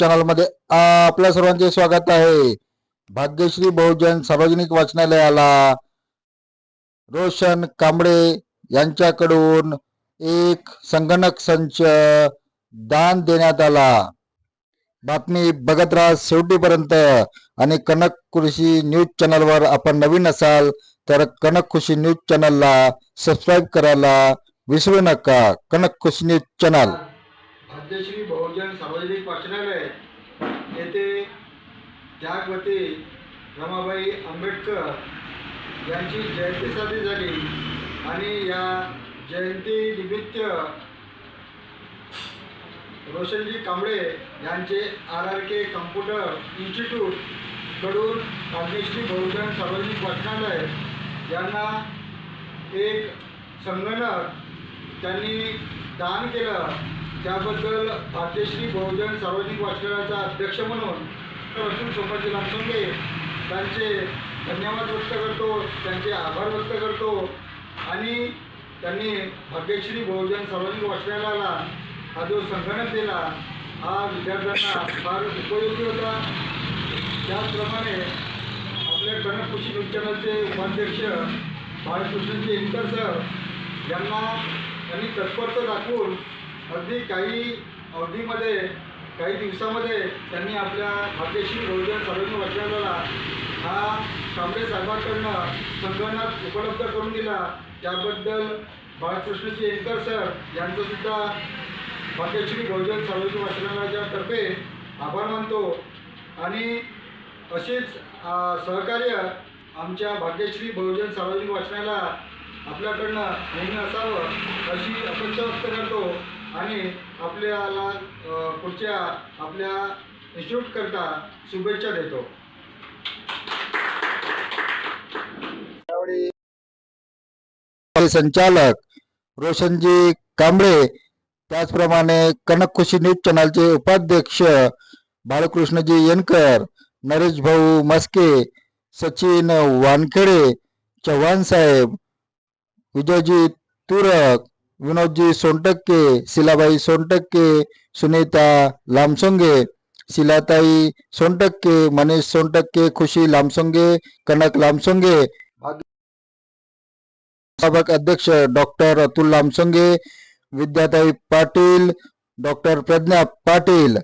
चॅनलमध्ये आपल्या सर्वांचे स्वागत आहे. भाग्यश्री बहुजन सार्वजनिक वाचनालयाला रोशन कांबळे यांच्याकडून एक संगणक संच दान देण्यात आला. बातमी बघत राहा शेवटीपर्यंत आणि कनक कृषी न्यूज चॅनलवर आपण नवीन असाल तर कनक खुशी न्यूज चॅनलला सबस्क्राईब करायला विसरू नका. Kanak Khushi news channel. आद्यश्री बहुजन सार्वजनिक वाचनालय येथे त्यागवती रमाबाई आंबेडकर यांची जयंती साजरी झाली आणि या जयंतीनिमित्त रोशनजी कांबळे यांचे आर आर के कम्प्युटर इन्स्टिट्यूटकडून भाग्यश्री बहुजन सार्वजनिक वाचनालय यांना एक संगणक त्यांनी दान केलं. त्याबद्दल भाग्यश्री बहुजन सार्वजनिक वाचनालयाचा अध्यक्ष म्हणून अतुल सोपाजी लामसंगे त्यांचे धन्यवाद व्यक्त करतो त्यांचे आभार व्यक्त करतो आणि त्यांनी भाग्यश्री बहुजन सार्वजनिक वाचनालयाला हा जो संगणक दिला हा विद्यार्थ्यांना फार उपयोगी होता. त्याचप्रमाणे आपल्या कनक कृषी न्यूज चॅनलचे उपाध्यक्ष बाळकृष्णजी इंकर सर यांना त्यांनी तत्परता दाखवून अगदी काही अवधीमध्ये काही दिवसामध्ये त्यांनी आपल्या भाग्यश्री बहुजन सार्वजनिक वाचनालयाला हा कांबळे साहेबांकडनं संगणक उपलब्ध करून दिला. त्याबद्दल बाळकृष्णजी एंकर सर यांचंसुद्धा भाग्यश्री बहुजन सार्वजनिक वाचनालयाच्या तर्फे आभार मानतो. आणि असेच सहकार्य आमच्या भाग्यश्री बहुजन सार्वजनिक वाचनाला आपल्याकडनं नेहमी असावं अशी अपेक्षा व्यक्त करतो. आणि आपल्याला पुढच्या आपल्या इन्स्टिट्यूटकरता शुभेच्छा देतो. त्यावेळी संचालक रोशनजी कांबळे त्याचप्रमाणे कनकखुशी न्यूज चॅनलचे उपाध्यक्ष बाळकृष्णजी येनकर नरेश भाऊ मस्के सचिन वानखेडे चव्हाण साहेब विजयजी तुरक विनोदजी सोनटक्के शिलाबाई सोनटक्के सुनीता लामसोंगे शिलाताई सोनटक्के मनीष सोनटक्के खुशी लामसोंगे कनक लामसोंगे अध्यक्ष डॉक्टर अतुल लामसोंगे विद्याताई पाटील डॉक्टर प्रज्ञा पाटील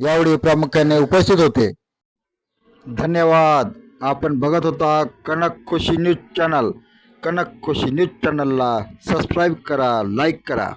यावेळी प्रामुख्याने उपस्थित होते. धन्यवाद. आपण बघत होता Kanak Khushi news channel. Kanak Khushi news चॅनलला सबस्क्राईब करा लाईक करा